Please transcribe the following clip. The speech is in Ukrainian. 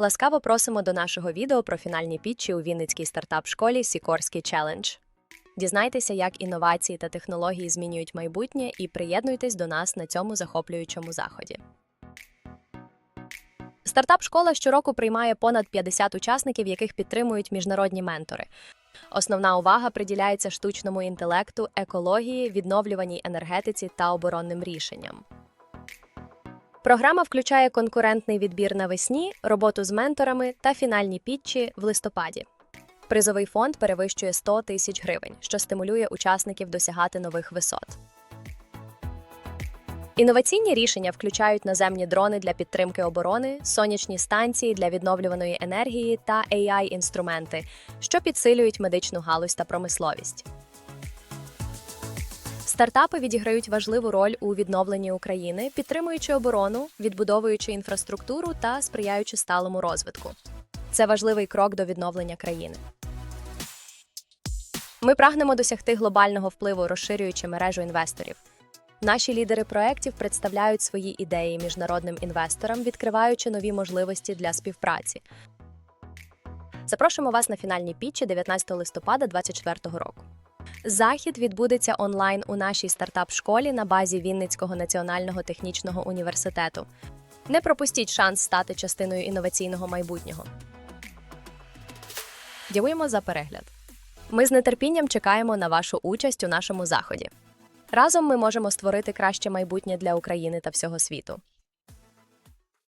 Ласкаво просимо до нашого відео про фінальні пітчі у Вінницькій стартап-школі Сікорський челендж. Дізнайтеся, як інновації та технології змінюють майбутнє, і приєднуйтесь до нас на цьому захоплюючому заході. Стартап-школа щороку приймає понад 50 учасників, яких підтримують міжнародні ментори. Основна увага приділяється штучному інтелекту, екології, відновлюваній енергетиці та оборонним рішенням. Програма включає конкурентний відбір навесні, роботу з менторами та фінальні пітчі в листопаді. Призовий фонд перевищує 100 тисяч гривень, що стимулює учасників досягати нових висот. Інноваційні рішення включають наземні дрони для підтримки оборони, сонячні станції для відновлюваної енергії та AI-інструменти, що підсилюють медичну галузь та промисловість. Стартапи відіграють важливу роль у відновленні України, підтримуючи оборону, відбудовуючи інфраструктуру та сприяючи сталому розвитку. Це важливий крок до відновлення країни. Ми прагнемо досягти глобального впливу, розширюючи мережу інвесторів. Наші лідери проєктів представляють свої ідеї міжнародним інвесторам, відкриваючи нові можливості для співпраці. Запрошуємо вас на фінальні пітчі 19 листопада 2024 року. Захід відбудеться онлайн у нашій стартап-школі на базі Вінницького національного технічного університету. Не пропустіть шанс стати частиною інноваційного майбутнього. Дякуємо за перегляд. Ми з нетерпінням чекаємо на вашу участь у нашому заході. Разом ми можемо створити краще майбутнє для України та всього світу.